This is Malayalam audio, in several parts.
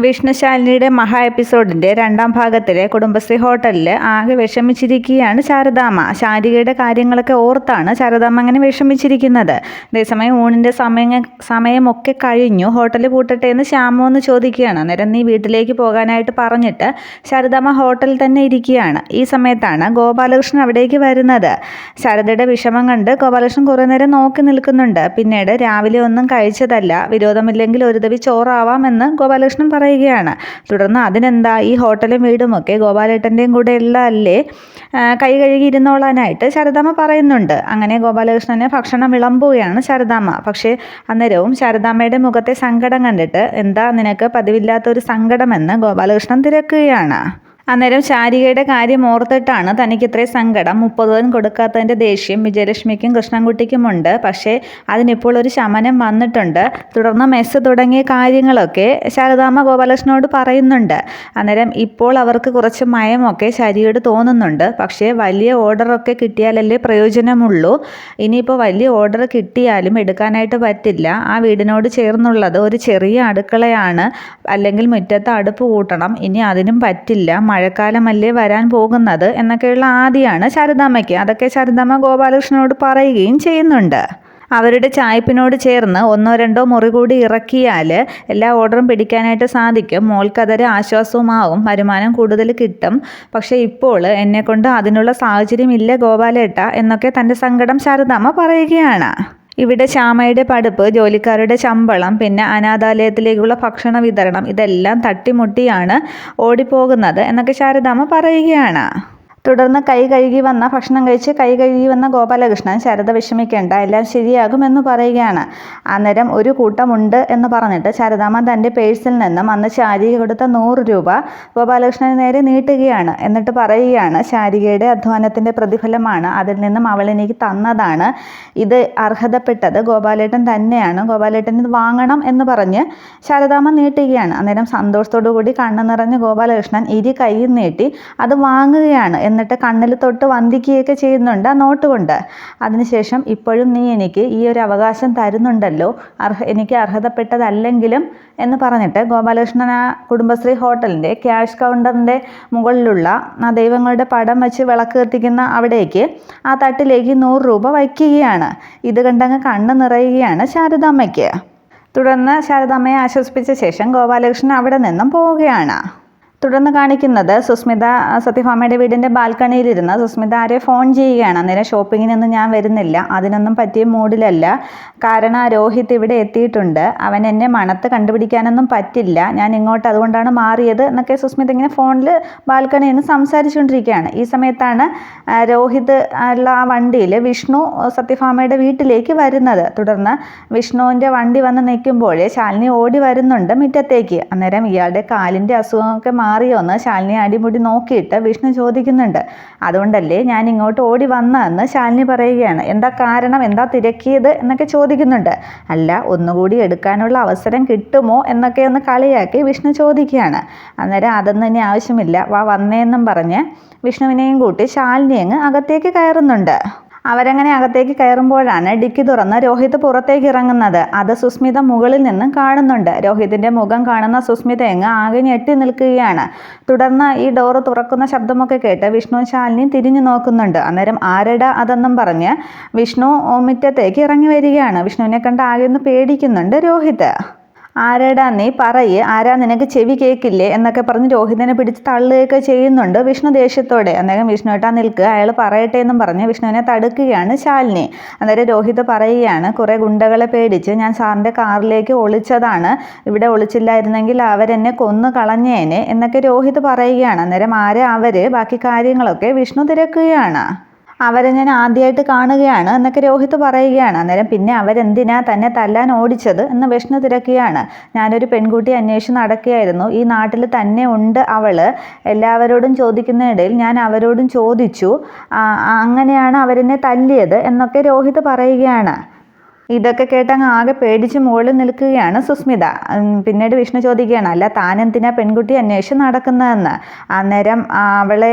വിഷ്ണുശാലിനിയുടെ മഹാ എപ്പിസോഡിന്റെ രണ്ടാം ഭാഗത്തിലെ കുടുംബശ്രീ ഹോട്ടലിൽ ആകെ വിഷമിച്ചിരിക്കുകയാണ് ശാരദാമ്മ. ശാരികയുടെ കാര്യങ്ങളൊക്കെ ഓർത്താണ് ശാരദാമ്മ അങ്ങനെ വിഷമിച്ചിരിക്കുന്നത്. അതേസമയം ഊണിന്റെ സമയം സമയമൊക്കെ കഴിഞ്ഞു. ഹോട്ടൽ പൂട്ടട്ടെ എന്ന് ശ്യാമെന്ന് ചോദിക്കുകയാണ്. അന്നേരം നീ വീട്ടിലേക്ക് പോകാനായിട്ട് പറഞ്ഞിട്ട് ശാരദാമ്മ ഹോട്ടലിൽ തന്നെ ഇരിക്കുകയാണ്. ഈ സമയത്താണ് ഗോപാലകൃഷ്ണൻ അവിടേക്ക് വരുന്നത്. ശാരദയുടെ വിഷമം കണ്ട് ഗോപാലകൃഷ്ണൻ കുറേ നേരം നോക്കി നിൽക്കുന്നുണ്ട്. പിന്നീട് രാവിലെ ഒന്നും കഴിച്ചതല്ല. വിരോധമില്ലെങ്കിൽ ഒരു തവി ചോറാവാമെന്ന് ഗോപാലകൃഷ്ണൻ പറയുകയാണ്. തുടർന്ന് അതിനെന്താ ഈ ഹോട്ടലും വീടുമൊക്കെ ഗോപാലേട്ടന്റെയും കൂടെ ഉള്ള അല്ലേ കൈ കഴുകി ഇരുന്നോളാനായിട്ട് ശാരദാമ്മ പറയുന്നുണ്ട്. അങ്ങനെ ഗോപാലകൃഷ്ണന് ഭക്ഷണം വിളമ്പുകയാണ് ശാരദാമ്മ. പക്ഷേ അന്നേരവും ശാരദാമ്മയുടെ മുഖത്തെ സങ്കടം കണ്ടിട്ട് എന്താ നിനക്ക് പതിവില്ലാത്തൊരു സങ്കടമെന്ന് ഗോപാലകൃഷ്ണൻ തിരക്കുകയാണ്. അന്നേരം ശാരികയുടെ കാര്യം ഓർത്തിട്ടാണ് തനിക്ക് ഇത്രയും സങ്കടം. മുപ്പത് കൊടുക്കാത്തതിന്റെ ദേഷ്യം വിജയലക്ഷ്മിക്കും കൃഷ്ണൻകുട്ടിക്കുമുണ്ട്. പക്ഷേ അതിനിപ്പോൾ ഒരു ശമനം വന്നിട്ടുണ്ട്. തുടർന്ന് മെസ്സ് തുടങ്ങിയ കാര്യങ്ങളൊക്കെ ശാരദാമ്മ ഗോപാലകൃഷ്ണനോട് പറയുന്നുണ്ട്. അന്നേരം ഇപ്പോൾ അവർക്ക് കുറച്ച് മയമൊക്കെ ശരിയോട് തോന്നുന്നുണ്ട്. പക്ഷേ വലിയ ഓർഡറൊക്കെ കിട്ടിയാലല്ലേ പ്രയോജനമുള്ളൂ. ഇനിയിപ്പോൾ വലിയ ഓർഡർ കിട്ടിയാലും എടുക്കാനായിട്ട് പറ്റില്ല. ആ വീടിനോട് ചേർന്നുള്ളത് ഒരു ചെറിയ അടുക്കളയാണ്. അല്ലെങ്കിൽ മുറ്റത്ത് അടുപ്പ് കൂട്ടണം. ഇനി അതിനും പറ്റില്ല. മഴക്കാലമല്ലേ വരാൻ പോകുന്നത് എന്നൊക്കെയുള്ള ആദ്യമാണ് ശാരദാമ്മയ്ക്ക്. അതൊക്കെ ശാരദാമ്മ ഗോപാലകൃഷ്ണനോട് പറയുകയും ചെയ്യുന്നുണ്ട്. അവരുടെ ചായ്പിനോട് ചേർന്ന് ഒന്നോ രണ്ടോ മുറി കൂടി ഇറക്കിയാൽ എല്ലാ ഓർഡറും പിടിക്കാനായിട്ട് സാധിക്കും. മോൾക്കതൊരു ആശ്വാസവുമാവും. വരുമാനം കൂടുതൽ കിട്ടും. പക്ഷേ ഇപ്പോൾ എന്നെക്കൊണ്ട് അതിനുള്ള സാഹചര്യമില്ല ഗോപാലേട്ട എന്നൊക്കെ തന്റെ സങ്കടം ശാരദാമ്മ പറയുകയാണ്. ഇവിടെ ശ്യാമയുടെ പഠിപ്പ് ജോലിക്കാരുടെ ശമ്പളം പിന്നെ അനാഥാലയത്തിലേക്കുള്ള ഭക്ഷണ വിതരണം ഇതെല്ലാം തട്ടിമുട്ടിയാണ് ഓടിപ്പോകുന്നത് എന്നൊക്കെ ശാരദാമ്മ പറയുകയാണ്. തുടർന്ന് കൈ കഴുകി വന്ന ഭക്ഷണം കഴിച്ച് കൈ കഴുകി വന്ന ഗോപാലകൃഷ്ണൻ ശാരദ വിഷമിക്കേണ്ട എല്ലാം ശരിയാകുമെന്ന് പറയുകയാണ്. അന്നേരം ഒരു കൂട്ടമുണ്ട് എന്ന് പറഞ്ഞിട്ട് ശാരദാമ്മ തന്റെ പേഴ്സിൽ നിന്നും അന്ന് ശാരിക കൊടുത്ത നൂറ് രൂപ ഗോപാലകൃഷ്ണന് നേരെ നീട്ടുകയാണ്. എന്നിട്ട് പറയുകയാണ് ശാരികയുടെ അധ്വാനത്തിന്റെ പ്രതിഫലമാണ് അതിൽ നിന്നും അവൾ എനിക്ക് തന്നതാണ്. ഇത് അർഹതപ്പെട്ടത് ഗോപാലേട്ടൻ തന്നെയാണ്. ഗോപാലേട്ടൻ ഇത് വാങ്ങണം എന്ന് പറഞ്ഞ് ശാരദാമ്മ നീട്ടുകയാണ്. അന്നേരം സന്തോഷത്തോടു കൂടി കണ്ണു നിറഞ്ഞ് ഗോപാലകൃഷ്ണൻ ഇരി കൈയും നീട്ടി അത് വാങ്ങുകയാണ്. എന്നിട്ട് കണ്ണിൽ തൊട്ട് വന്ദിക്കുകയൊക്കെ ചെയ്യുന്നുണ്ട് ആ നോട്ട് കൊണ്ട്. അതിനുശേഷം ഇപ്പോഴും നീ എനിക്ക് ഈ ഒരു അവകാശം തരുന്നുണ്ടല്ലോ. അർഹ എനിക്ക് അർഹതപ്പെട്ടതല്ലെങ്കിലും എന്ന് പറഞ്ഞിട്ട് ഗോപാലകൃഷ്ണൻ ആ കുടുംബശ്രീ ഹോട്ടലിന്റെ ക്യാഷ് കൗണ്ടറിന്റെ മുകളിലുള്ള ആ ദൈവങ്ങളുടെ പടം വെച്ച് വിളക്ക് കത്തിക്കുന്ന അവിടേക്ക് ആ തട്ടിലേക്ക് നൂറ് രൂപ വയ്ക്കുകയാണ്. ഇത് കണ്ടങ്ങ് കണ്ണ് നിറയുകയാണ് ശാരദാമ്മയ്ക്ക്. തുടർന്ന് ശാരദാമ്മയെ ആശ്വസിപ്പിച്ച ശേഷം ഗോപാലകൃഷ്ണൻ അവിടെ നിന്നും പോവുകയാണ്. തുടർന്ന് കാണിക്കുന്നത് സുസ്മിത സത്യഭാമയുടെ വീടിന്റെ ബാൽക്കണിയിലിരുന്ന് സുസ്മിത ആരെ ഫോൺ ചെയ്യുകയാണ്. അന്നേരം ഷോപ്പിങ്ങിനൊന്നും ഞാൻ വരുന്നില്ല. അതിനൊന്നും പറ്റിയ മൂഡിലല്ല. കാരണം രോഹിത് ഇവിടെ എത്തിയിട്ടുണ്ട്. അവൻ എന്നെ മണത്ത് കണ്ടുപിടിക്കാനൊന്നും പറ്റില്ല. ഞാൻ ഇങ്ങോട്ട് അതുകൊണ്ടാണ് മാറിയത് എന്നൊക്കെ സുസ്മിത ഇങ്ങനെ ഫോണിൽ ബാൽക്കണിയിൽ നിന്ന് സംസാരിച്ചുകൊണ്ടിരിക്കുകയാണ്. ഈ സമയത്താണ് രോഹിത് ഉള്ള ആ വണ്ടിയിൽ വിഷ്ണു സത്യഭാമയുടെ വീട്ടിലേക്ക് വരുന്നത്. തുടർന്ന് വിഷ്ണുവിന്റെ വണ്ടി വന്ന് നിൽക്കുമ്പോൾ ശാലിനി ഓടി വരുന്നുണ്ട് മുറ്റത്തേക്ക്. അന്നേരം ഇയാളുടെ കാലിന്റെ അസുഖമൊക്കെ മാറിയോ എന്ന് ശാലിനി അടിമുടി നോക്കിയിട്ട് വിഷ്ണു ചോദിക്കുന്നുണ്ട്. അതുകൊണ്ടല്ലേ ഞാൻ ഇങ്ങോട്ട് ഓടി വന്നതെന്ന് ശാലിനി പറയുകയാണ്. എന്താ കാരണം? എന്താ തിരക്കിയത്? എന്നൊക്കെ ചോദിക്കുന്നുണ്ട്. അല്ല ഒന്നുകൂടി എടുക്കാനുള്ള അവസരം കിട്ടുമോ? എന്നൊക്കെ ഒന്ന് കളിയാക്കി വിഷ്ണു ചോദിക്കുകയാണ്. അന്നേരം അതൊന്നും ഇനി ആവശ്യമില്ല. വാ വന്നേന്നും പറഞ്ഞ് വിഷ്ണുവിനെയും കൂട്ടി ശാലിനി അങ്ങ് അകത്തേക്ക് കയറുന്നുണ്ട്. അവരങ്ങനെ അകത്തേക്ക് കയറുമ്പോഴാണ് ഡിക്കി തുറന്ന് രോഹിത് പുറത്തേക്ക് ഇറങ്ങുന്നത്. അത് സുസ്മിത മുകളിൽ നിന്നും കാണുന്നുണ്ട്. രോഹിതിന്റെ മുഖം കാണുന്ന സുസ്മിത എങ്ങ് ആകെ ഞെട്ടി നിൽക്കുകയാണ്. തുടർന്ന് ഈ ഡോറ് തുറക്കുന്ന ശബ്ദമൊക്കെ കേട്ട് വിഷ്ണു ശാലിനി തിരിഞ്ഞു നോക്കുന്നുണ്ട്. അന്നേരം ആരടാ അതെന്നും പറഞ്ഞ് വിഷ്ണു മുറ്റത്തേക്ക് ഇറങ്ങി വരികയാണ്. വിഷ്ണുവിനെ കണ്ട് ആകെ ഒന്ന് പേടിക്കുന്നുണ്ട് രോഹിത്. ആരാടാ നീ? പറയ്. ആരാ? നിനക്ക് ചെവി കേൾക്കില്ലേ എന്നൊക്കെ പറഞ്ഞ് രോഹിതനെ പിടിച്ച് തള്ളുകയൊക്കെ ചെയ്യുന്നുണ്ട് വിഷ്ണു ദേഷ്യത്തോടെ. അന്നേരം വിഷ്ണു ഏട്ടാ നിൽക്കുക അയാൾ പറയട്ടെ എന്നും പറഞ്ഞ് വിഷ്ണുവിനെ തടുക്കുകയാണ് ശാലിനി. അന്നേരം രോഹിത് പറയുകയാണ് കുറേ ഗുണ്ടകളെ പേടിച്ച് ഞാൻ സാറിന്റെ കാറിലേക്ക് ഒളിച്ചതാണ്. ഇവിടെ ഒളിച്ചില്ലായിരുന്നെങ്കിൽ അവരെന്നെ കൊന്നു കളഞ്ഞേനെ. എന്നൊക്കെ രോഹിത് പറയുകയാണ്. അന്നേരം ആരെ അവർ? ബാക്കി കാര്യങ്ങളൊക്കെ വിഷ്ണു തിരക്കുകയാണ്. അവരെ ഞാൻ ആദ്യമായിട്ട് കാണുകയാണ് എന്നൊക്കെ രോഹിത് പറയുകയാണ്. അന്നേരം പിന്നെ അവരെന്തിനാ തന്നെ തല്ലാൻ ഓടിച്ചത് എന്ന് വിഷ്ണു തിരക്കുകയാണ്. ഞാനൊരു പെൺകുട്ടി അന്വേഷിച്ച് നടക്കുകയായിരുന്നു. ഈ നാട്ടിൽ തന്നെ ഉണ്ട് അവൾ എല്ലാവരോടും ചോദിക്കുന്നതിനിടയിൽ ഞാൻ അവരോടും ചോദിച്ചു അങ്ങനെയാണ് അവരെന്നെ തല്ലിയത് എന്നൊക്കെ രോഹിത് പറയുകയാണ്. ഇതൊക്കെ കേട്ടങ്ങ് ആകെ പേടിച്ച് മുകളിൽ നിൽക്കുകയാണ് സുസ്മിത. പിന്നീട് വിഷ്ണു ചോദിക്കുകയാണ് അല്ല താൻ എന്തിനാ പെൺകുട്ടി അന്വേഷിച്ച് നടക്കുന്നതെന്ന്? അന്നേരം അവളെ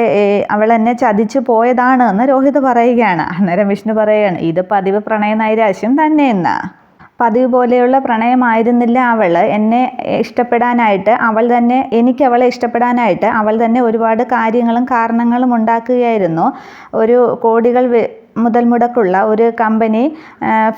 അവൾ എന്നെ ചതിച്ചു പോയതാണ് എന്ന് രോഹിത് പറയുകയാണ്. അന്നേരം വിഷ്ണു പറയുകയാണ് ഇത് പതിവ് പ്രണയ നൈരാശ്യം തന്നെയെന്ന്. പതിവ് പോലെയുള്ള പ്രണയമായിരുന്നില്ല അവൾ എന്നെ ഇഷ്ടപ്പെടാനായിട്ട് അവൾ തന്നെ എനിക്ക് അവളെ ഇഷ്ടപ്പെടാനായിട്ട് അവൾ തന്നെ ഒരുപാട് കാര്യങ്ങളും കാരണങ്ങളും ഉണ്ടാക്കുകയായിരുന്നു. ഒരു കോടികൾ മുതൽ മുടക്കുള്ള ഒരു കമ്പനി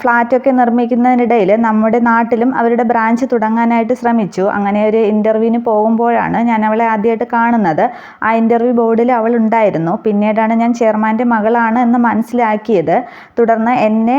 ഫ്ലാറ്റൊക്കെ നിർമ്മിക്കുന്നതിനിടയിൽ നമ്മുടെ നാട്ടിലും അവരുടെ ബ്രാഞ്ച് തുടങ്ങാനായിട്ട് ശ്രമിച്ചു. അങ്ങനെ ഒരു ഇന്റർവ്യൂവിന് പോകുമ്പോഴാണ് ഞാൻ അവളെ ആദ്യമായിട്ട് കാണുന്നത്. ആ ഇന്റർവ്യൂ ബോർഡിൽ അവൾ ഉണ്ടായിരുന്നു. പിന്നീടാണ് ഞാൻ ചെയർമാന്റെ മകളാണ് എന്ന് മനസ്സിലാക്കിയത്. തുടർന്ന് എന്നെ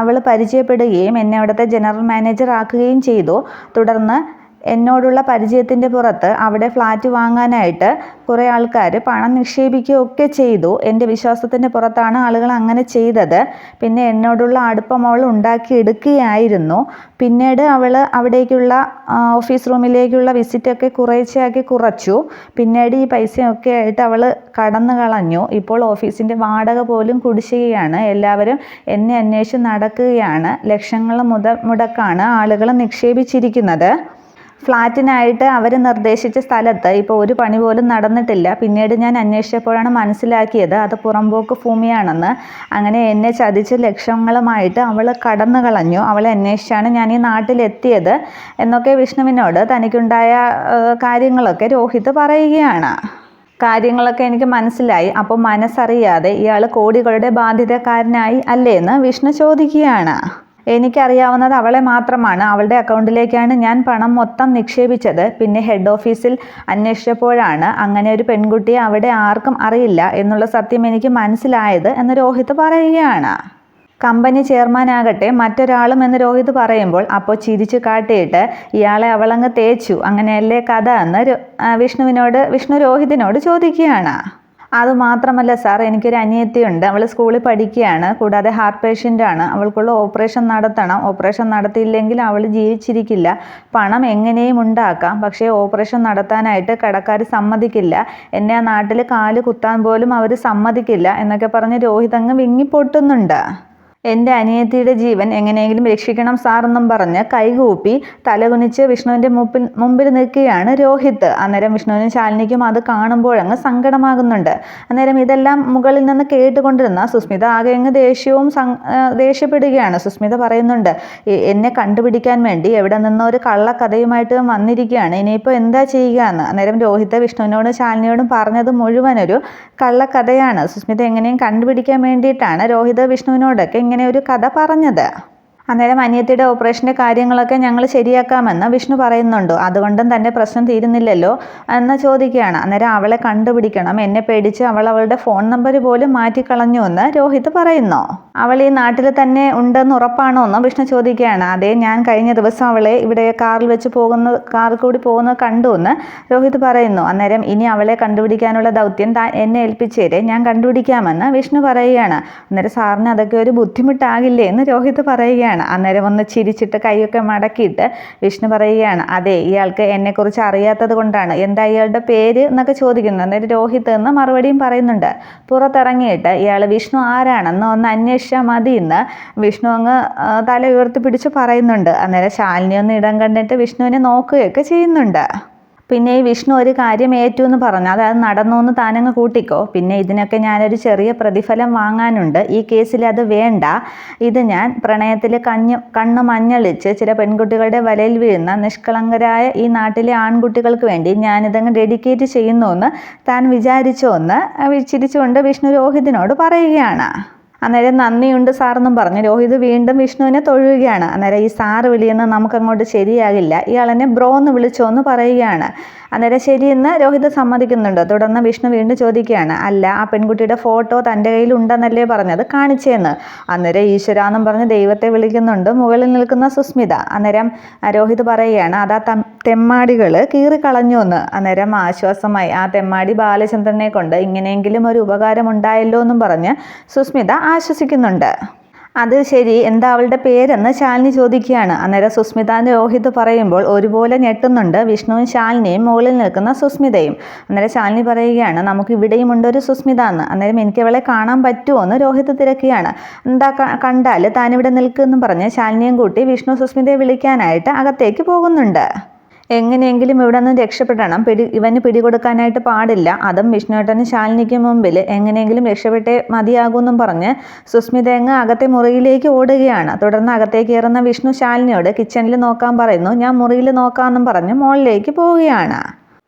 അവൾ പരിചയപ്പെടുകയും എന്നെ അവിടുത്തെ ജനറൽ മാനേജർ ആക്കുകയും ചെയ്തു. തുടർന്ന് എന്നോടുള്ള പരിചയത്തിന്റെ പുറത്ത് അവിടെ ഫ്ലാറ്റ് വാങ്ങാനായിട്ട് കുറേ ആൾക്കാർ പണം നിക്ഷേപിക്കുകയൊക്കെ ചെയ്തു. എന്റെ വിശ്വാസത്തിന്റെ പുറത്താണ് ആളുകൾ അങ്ങനെ ചെയ്തത്. പിന്നെ എന്നോടുള്ള അടുപ്പം അവൾ ഉണ്ടാക്കിയെടുക്കുകയായിരുന്നു. പിന്നീട് അവൾ അവിടേക്കുള്ള ഓഫീസ് റൂമിലേക്കുള്ള വിസിറ്റൊക്കെ കുറേശ്ശെയാക്കി കുറച്ചു. പിന്നീട് ഈ പൈസയൊക്കെ ആയിട്ട് അവൾ കടന്നു കളഞ്ഞു. ഇപ്പോൾ ഓഫീസിന്റെ വാടക പോലും കുടിശ്ശികയാണ്. എല്ലാവരും എന്നെ അന്വേഷിച്ച് നടക്കുകയാണ്. ലക്ഷങ്ങൾ മുത മുടക്കാണ് ആളുകൾ നിക്ഷേപിച്ചിരിക്കുന്നത്. ഫ്ലാറ്റിനായിട്ട് അവർ നിർദ്ദേശിച്ച സ്ഥലത്ത് ഇപ്പോൾ ഒരു പണി പോലും നടന്നിട്ടില്ല. പിന്നീട് ഞാൻ അന്വേഷിച്ചപ്പോഴാണ് മനസ്സിലാക്കിയത് അത് പുറമ്പോക്ക് ഭൂമിയാണെന്ന്. അങ്ങനെ എന്നെ ചതിച്ച് ലക്ഷങ്ങളുമായിട്ട് അവൾ കടന്നു കളഞ്ഞു. അവളെ അന്വേഷിച്ചാണ് ഞാൻ ഈ നാട്ടിലെത്തിയത് എന്നൊക്കെ വിഷ്ണുവിനോട് തനിക്കുണ്ടായ കാര്യങ്ങളൊക്കെ രോഹിത് പറയുകയാണ്. കാര്യങ്ങളൊക്കെ എനിക്ക് മനസ്സിലായി. അപ്പോൾ മനസ്സറിയാതെ ഇയാൾ കോടികളുടെ ബാധ്യതക്കാരനായി അല്ലേന്ന് വിഷ്ണു ചോദിക്കുകയാണ്. എനിക്കറിയാവുന്നത് അവളെ മാത്രമാണ്. അവളുടെ അക്കൗണ്ടിലേക്കാണ് ഞാൻ പണം മൊത്തം നിക്ഷേപിച്ചത്. പിന്നെ ഹെഡ് ഓഫീസിൽ അന്വേഷിച്ചപ്പോഴാണ് അങ്ങനെ ഒരു പെൺകുട്ടിയെ അവിടെ ആർക്കും അറിയില്ല എന്നുള്ള സത്യം എനിക്ക് മനസ്സിലായത് എന്ന് രോഹിത് പറയുകയാണ്. കമ്പനി ചെയർമാനാകട്ടെ മറ്റൊരാളും എന്ന് രോഹിത് പറയുമ്പോൾ അപ്പോൾ ചിരിച്ചു കാട്ടിയിട്ട് ഇയാളെ അവളങ്ങ് തേച്ചു. അങ്ങനെയല്ലേ കഥ എന്ന് വിഷ്ണുവിനോട് വിഷ്ണു രോഹിതിനോട് ചോദിക്കുകയാണ്. അതുമാത്രമല്ല സാർ എനിക്കൊരു അനിയത്തിയുണ്ട്. അവൾ സ്കൂളിൽ പഠിക്കുകയാണ്. കൂടാതെ ഹാർട്ട് പേഷ്യന്റ് ആണ്. അവൾക്കുള്ള ഓപ്പറേഷൻ നടത്തണം. ഓപ്പറേഷൻ നടത്തിയില്ലെങ്കിൽ അവൾ ജീവിച്ചിരിക്കില്ല. പണം എങ്ങനെയും ഉണ്ടാക്കാം. പക്ഷേ ഓപ്പറേഷൻ നടത്താനായിട്ട് കടക്കാർ സമ്മതിക്കില്ല. എന്നെ ആ നാട്ടിൽ കാൽ കുത്താൻ പോലും അവർ സമ്മതിക്കില്ല എന്നൊക്കെ പറഞ്ഞ് രോഹിതങ്ങ് വിങ്ങിപ്പൊട്ടുന്നുണ്ട്. എന്റെ അനിയത്തിയുടെ ജീവൻ എങ്ങനെയെങ്കിലും രക്ഷിക്കണം സാർ എന്നും പറഞ്ഞ് കൈകൂപ്പി തലകുനിച്ച് വിഷ്ണുവിന്റെ മുമ്പിൽ മുമ്പിൽ നിൽക്കുകയാണ് രോഹിത്. അന്നേരം വിഷ്ണുവിനും ശാലിനിക്കും അത് കാണുമ്പോഴങ്ങ് സങ്കടമാകുന്നുണ്ട്. അന്നേരം ഇതെല്ലാം മുകളിൽ നിന്ന് കേട്ടുകൊണ്ടിരുന്ന സുസ്മിത ആകെ അങ്ങ് ദേഷ്യവും ദേഷ്യപ്പെടുകയാണ്. സുസ്മിത പറയുന്നുണ്ട് എന്നെ കണ്ടുപിടിക്കാൻ വേണ്ടി എവിടെ നിന്നോ ഒരു കള്ളക്കഥയുമായിട്ട് വന്നിരിക്കുകയാണ്. ഇനിയിപ്പോൾ എന്താ ചെയ്യുക എന്ന്. അന്നേരം രോഹിത് വിഷ്ണുവിനോടും ശാലിനിയോടും പറഞ്ഞത് മുഴുവനൊരു കള്ളക്കഥയാണ്. സുസ്മിത എങ്ങനെയും കണ്ടുപിടിക്കാൻ വേണ്ടിയിട്ടാണ് രോഹിത് വിഷ്ണുവിനോടൊക്കെ ഇങ്ങനെ ഒരു കഥ പറഞ്ഞത്. അന്നേരം അനിയത്തിയുടെ ഓപ്പറേഷന്റെ കാര്യങ്ങളൊക്കെ ഞങ്ങൾ ശരിയാക്കാമെന്ന് വിഷ്ണു പറയുന്നുണ്ടോ. അതുകൊണ്ടും തന്റെ പ്രശ്നം തീരുന്നില്ലല്ലോ എന്ന് ചോദിക്കുകയാണ്. അന്നേരം അവളെ കണ്ടുപിടിക്കണം. എന്നെ പേടിച്ച് അവൾ അവളുടെ ഫോൺ നമ്പർ പോലും മാറ്റിക്കളഞ്ഞു എന്ന് രോഹിത് പറയുന്നു. അവൾ ഈ നാട്ടിൽ തന്നെ ഉണ്ടെന്ന് ഉറപ്പാണോ എന്ന് വിഷ്ണു ചോദിക്കുകയാണ്. അതേ ഞാൻ കഴിഞ്ഞ ദിവസം അവളെ ഇവിടെ കാറിൽ വെച്ച് പോകുന്ന കാറിൽ കൂടി പോകുന്നത് കണ്ടു എന്ന് രോഹിത് പറയുന്നു. അന്നേരം ഇനി അവളെ കണ്ടുപിടിക്കാനുള്ള ദൗത്യം താൻ എന്നെ ഏൽപ്പിച്ചേരെ ഞാൻ കണ്ടുപിടിക്കാമെന്ന് വിഷ്ണു പറയുകയാണ്. അന്നേരം സാറിന് അതൊക്കെ ഒരു ബുദ്ധിമുട്ടാകില്ലേ എന്ന് രോഹിത് പറയുകയാണ്. പറയുകയാണ് അന്നേരം ഒന്ന് ചിരിച്ചിട്ട് കൈയൊക്കെ മടക്കിയിട്ട് വിഷ്ണു പറയുകയാണ് അതെ ഇയാൾക്ക് എന്നെക്കുറിച്ച് അറിയാത്തത് കൊണ്ടാണ്. എന്താ ഇയാളുടെ പേര് എന്നൊക്കെ ചോദിക്കുന്നു. അന്നേരം രോഹിത് എന്ന് മറുപടിയും പറയുന്നുണ്ട്. പുറത്തിറങ്ങിയിട്ട് ഇയാൾ വിഷ്ണു ആരാണെന്ന് ഒന്ന് അന്വേഷിച്ചാൽ മതി എന്ന് വിഷ്ണു അങ്ങ് തല ഉയർത്തി പിടിച്ച് പറയുന്നുണ്ട്. അന്നേരം ശാലിനി ഒന്ന് ഇടം കണ്ടിട്ട് വിഷ്ണുവിനെ നോക്കുകയൊക്കെ ചെയ്യുന്നുണ്ട്. പിന്നെ ഈ വിഷ്ണു ഒരു കാര്യം ഏറ്റു എന്ന് പറഞ്ഞു. അതായത് നടന്നു എന്ന് താനങ്ങ് കൂട്ടിക്കോ. പിന്നെ ഇതിനൊക്കെ ഞാനൊരു ചെറിയ പ്രതിഫലം വാങ്ങാനുണ്ട്. ഈ കേസിൽ അത് വേണ്ട. ഇത് ഞാൻ പ്രണയത്തിൽ കഞ്ഞു കണ്ണു മഞ്ഞളിച്ച് ചില പെൺകുട്ടികളുടെ വലയിൽ വീഴുന്ന നിഷ്കളങ്കരായ ഈ നാട്ടിലെ ആൺകുട്ടികൾക്ക് വേണ്ടി ഞാനിതങ്ങ് ഡെഡിക്കേറ്റ് ചെയ്യുന്നു എന്ന് താൻ വിചാരിച്ചോ എന്ന് ചിരിച്ചുകൊണ്ട് വിഷ്ണു രോഹിതിനോട് പറയുകയാണ്. അന്നേരം നന്ദിയുണ്ട് സാറെന്നും പറഞ്ഞു. രോഹിത് വീണ്ടും വിഷ്ണുവിനെ തൊഴുകയാണ്. അന്നേരം ഈ സാറ് വിളിയൊന്നും നമുക്കങ്ങോട്ട് ശരിയാകില്ല. ഇയാളെന്നെ ബ്രോ എന്ന് വിളിച്ചോ എന്ന് പറയുകയാണ്. അന്നേരം ശരിയെന്ന് രോഹിത് സമ്മതിക്കുന്നുണ്ട്. തുടർന്ന് വിഷ്ണു വീണ്ടും ചോദിക്കുകയാണ്. അല്ല ആ പെൺകുട്ടിയുടെ ഫോട്ടോ തന്റെ കയ്യിൽ ഉണ്ടെന്നല്ലേ പറഞ്ഞത് കാണിച്ചേന്ന്. അന്നേരം ഈശ്വരാന്നും പറഞ്ഞ് ദൈവത്തെ വിളിക്കുന്നുണ്ട്. മുകളിൽ നിൽക്കുന്ന സുസ്മിത. അന്നേരം രോഹിത് പറയുകയാണ് ആ തെമ്മാടികൾ കീറിക്കളഞ്ഞു എന്ന്. അന്നേരം ആശ്വാസമായി ആ തെമ്മാടി ബാലചന്ദ്രനെ കൊണ്ട് ഇങ്ങനെയെങ്കിലും ഒരു ഉപകാരം ഉണ്ടായല്ലോ എന്നും പറഞ്ഞ് സുസ്മിത ആശ്വസിക്കുന്നുണ്ട്. അത് ശരി എന്താ അവളുടെ പേരെന്ന് ശാലിനി ചോദിക്കുകയാണ്. അന്നേരം സുസ്മിതാന്റെ രോഹിത് പറയുമ്പോൾ ഒരുപോലെ ഞെട്ടുന്നുണ്ട്. വിഷ്ണുവും ശാലിനിയും മുകളിൽ നിൽക്കുന്ന സുസ്മിതയും. അന്നേരം ശാലിനി പറയുകയാണ് നമുക്ക് ഇവിടെയും ഉണ്ട് ഒരു സുസ്മിത എന്ന്. അന്നേരം എനിക്ക് അവളെ കാണാൻ പറ്റുമോ എന്ന് രോഹിത് തിരക്കുകയാണ്. എന്താ കണ്ടാൽ താനിവിടെ നിൽക്കുമെന്ന് പറഞ്ഞ് ശാലിനിയും കൂട്ടി വിഷ്ണു സുസ്മിതയെ വിളിക്കാനായിട്ട് അകത്തേക്ക് പോകുന്നുണ്ട്. എങ്ങനെയെങ്കിലും ഇവിടെ നിന്ന് രക്ഷപ്പെടണം. പിടി ഇവന് പിടികൊടുക്കാനായിട്ട് പാടില്ല. അതും വിഷ്ണുവേട്ടനും ശാലിനിക്ക് മുമ്പിൽ. എങ്ങനെയെങ്കിലും രക്ഷപ്പെട്ടേ മതിയാകുമെന്നും പറഞ്ഞ് സുസ്മിത അങ്ങ് അകത്തെ മുറിയിലേക്ക് ഓടുകയാണ്. തുടർന്ന് അകത്തേക്ക് കയറുന്ന വിഷ്ണു ശാലിനിയോട് കിച്ചണിൽ നോക്കാൻ പറയുന്നു. ഞാൻ മുറിയിൽ നോക്കാമെന്നും പറഞ്ഞ് മുകളിലേക്ക് പോവുകയാണ്.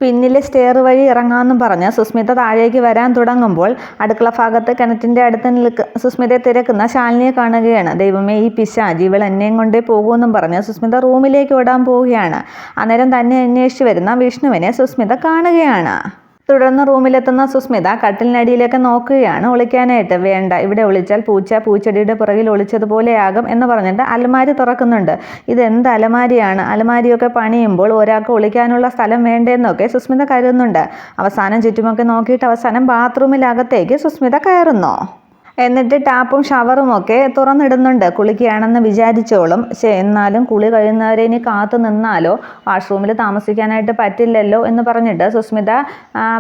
പിന്നിലെ സ്റ്റെയർ വഴി ഇറങ്ങാമെന്നും പറഞ്ഞ് സുസ്മിത താഴേക്ക് വരാൻ തുടങ്ങുമ്പോൾ അടുക്കള ഭാഗത്ത് കിണറ്റിന്റെ അടുത്ത് നിൽക്ക് സുസ്മിതയെ തിരക്കുന്ന ശാലിനിയെ കാണുകയാണ്. ദൈവമേ ഈ പിശ ഇവൾ എന്നെയും കൊണ്ടേ പോകുമെന്നും പറഞ്ഞ് സുസ്മിത റൂമിലേക്ക് ഓടാൻ പോവുകയാണ്. അന്നേരം തന്നെ അന്വേഷിച്ച് വരുന്ന വിഷ്ണുവിനെ സുസ്മിത കാണുകയാണ്. തുടർന്ന് റൂമിലെത്തുന്ന സുസ്മിത കട്ടിലിനടിയിലേക്ക് നോക്കുകയാണ്. ഒളിക്കാനായിട്ട് വേണ്ട. ഇവിടെ ഒളിച്ചാൽ പൂച്ച പൂച്ചെടിയുടെ പുറകിൽ ഒളിച്ചതുപോലെയാകും എന്ന് പറഞ്ഞിട്ട് അലമാരി തുറക്കുന്നുണ്ട്. ഇതെന്ത് അലമാരിയാണ്? അലമാരിയൊക്കെ പണിയുമ്പോൾ ഒരാൾക്ക് ഒളിക്കാനുള്ള സ്ഥലം വേണ്ടേന്നൊക്കെ സുസ്മിത കരുതുന്നുണ്ട്. അവസാനം ചുറ്റുമൊക്കെ നോക്കിയിട്ട് അവസാനം ബാത്റൂമിലകത്തേക്ക് സുസ്മിത കയറുന്നു. എന്നിട്ട് ടാപ്പും ഷവറും ഒക്കെ തുറന്നിടുന്നുണ്ട്. കുളിക്കുകയാണെന്ന് വിചാരിച്ചോളും. പക്ഷേ എന്നാലും കുളി കഴിയുന്നവരെ ഇനി കാത്തു നിന്നാലോ? വാഷ്റൂമിൽ താമസിക്കാനായിട്ട് പറ്റില്ലല്ലോ എന്ന് പറഞ്ഞിട്ട് സുസ്മിത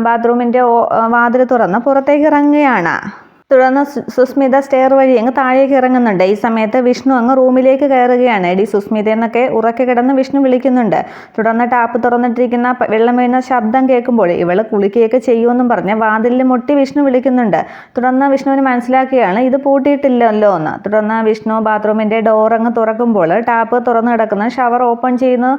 ബാത്റൂമിന്റെ വാതിൽ തുറന്ന് പുറത്തേക്ക് ഇറങ്ങുകയാണ്. തുടർന്ന് സുസ്മിത സ്റ്റെയർ വഴി അങ്ങ് താഴേക്ക് ഇറങ്ങുന്നുണ്ട്. ഈ സമയത്ത് വിഷ്ണു അങ്ങ് റൂമിലേക്ക് കയറുകയാണ്. എടി സുസ്മിത എന്നൊക്കെ ഉറക്കെ കിടന്ന് വിഷ്ണു വിളിക്കുന്നുണ്ട്. തുടർന്ന് ടാപ്പ് തുറന്നിട്ടിരിക്കുന്ന വെള്ളം വീഴുന്ന ശബ്ദം കേൾക്കുമ്പോൾ ഇവൾ കുളിക്കുകയൊക്കെ ചെയ്യുമെന്നും പറഞ്ഞ് വാതിലിൽ മുട്ടി വിഷ്ണു വിളിക്കുന്നുണ്ട്. തുടർന്ന് വിഷ്ണുവിന് മനസ്സിലാക്കുകയാണ് ഇത് പൂട്ടിയിട്ടില്ലല്ലോ എന്ന്. തുടർന്ന് വിഷ്ണു ബാത്റൂമിന്റെ ഡോർ അങ്ങ് തുറക്കുമ്പോൾ ടാപ്പ് തുറന്ന് കിടക്കുന്ന ഷവർ ഓപ്പൺ ചെയ്യുന്ന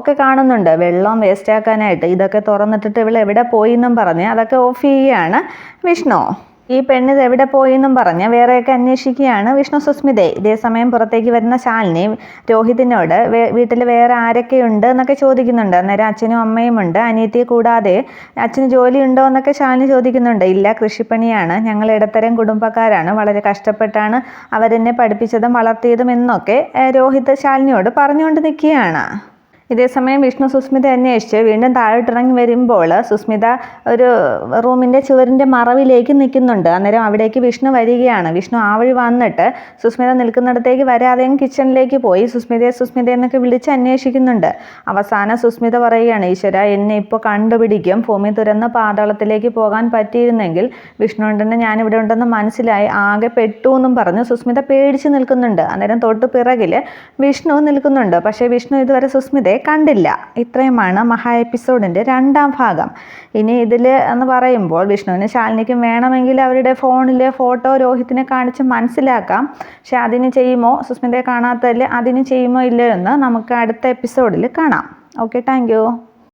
ഒക്കെ കാണുന്നുണ്ട്. വെള്ളം വേസ്റ്റ് ആക്കാനായിട്ട് ഇതൊക്കെ തുറന്നിട്ടിട്ട് ഇവൾ എവിടെ പോയി എന്നും പറഞ്ഞ് അതൊക്കെ ഓഫ് ചെയ്യുകയാണ് വിഷ്ണു. ഈ പെണ്ണിത് എവിടെ പോയി എന്നും പറഞ്ഞ് വേറെയൊക്കെ അന്വേഷിക്കുകയാണ് വിഷ്ണു സുസ്മിതയെ ഇതേസമയം പുറത്തേക്ക് വരുന്ന ശാലിനി രോഹിതിനോട് വീട്ടിൽ വേറെ ആരൊക്കെയുണ്ട് എന്നൊക്കെ ചോദിക്കുന്നുണ്ട്. അന്നേരം അച്ഛനും അമ്മയും ഉണ്ട് അനിയത്തിയെ കൂടാതെ അച്ഛന് ജോലി ഉണ്ടോ എന്നൊക്കെ ശാലിനി ചോദിക്കുന്നുണ്ട്. ഇല്ല കൃഷിപ്പണിയാണ്. ഞങ്ങൾ ഇടത്തരം കുടുംബക്കാരാണ്. വളരെ കഷ്ടപ്പെട്ടാണ് അവരെന്നെ പഠിപ്പിച്ചതും വളർത്തിയതും എന്നൊക്കെ രോഹിത് ശാലിനിയോട് പറഞ്ഞുകൊണ്ട് നിൽക്കുകയാണ്. ഇതേസമയം വിഷ്ണു സുസ്മിത അന്വേഷിച്ച് വീണ്ടും താഴോട്ടിറങ്ങി വരുമ്പോൾ സുസ്മിത ഒരു റൂമിന്റെ ചുവരിന്റെ മറവിലേക്ക് നിൽക്കുന്നുണ്ട്. അന്നേരം അവിടേക്ക് വിഷ്ണു വരികയാണ്. വിഷ്ണു ആ വഴി വന്നിട്ട് സുസ്മിത നിൽക്കുന്നിടത്തേക്ക് വരാതെയും കിച്ചണിലേക്ക് പോയി. സുസ്മിതയെ സുസ്മിത എന്നൊക്കെ വിളിച്ച് അന്വേഷിക്കുന്നുണ്ട്. അവസാനം സുസ്മിത പറയുകയാണ് ഈശ്വര എന്നെ ഇപ്പോൾ കണ്ടുപിടിക്കും. ഭൂമി തുരന്ന പാതാളത്തിലേക്ക് പോകാൻ പറ്റിയിരുന്നെങ്കിൽ വിഷ്ണു ഉണ്ടെന്ന് ഞാനിവിടെ ഉണ്ടെന്ന് മനസ്സിലായി ആകെ പെട്ടു എന്നും പറഞ്ഞ് സുസ്മിത പേടിച്ച് നിൽക്കുന്നുണ്ട്. അന്നേരം തൊട്ട് പിറകിൽ വിഷ്ണു നിൽക്കുന്നുണ്ട്. പക്ഷേ വിഷ്ണു ഇതുവരെ സുസ്മിതയെ കണ്ടില്ല. ഇത്രയുമാണ് മഹാ എപ്പിസോഡിന്റെ രണ്ടാം ഭാഗം. ഇനി ഇതിൽ എന്ന് പറയുമ്പോൾ വിഷ്ണുവിന് ശാലിനിക്കും വേണമെങ്കിൽ അവരുടെ ഫോണിലെ ഫോട്ടോ രോഹിത്തിനെ കാണിച്ച് മനസ്സിലാക്കാം. പക്ഷെ അതിന് ചെയ്യുമോ? സുസ്മിതയെ കാണാത്തതിൽ അതിന് ചെയ്യുമോ ഇല്ലയോ എന്ന് നമുക്ക് അടുത്ത എപ്പിസോഡിൽ കാണാം. Okay thank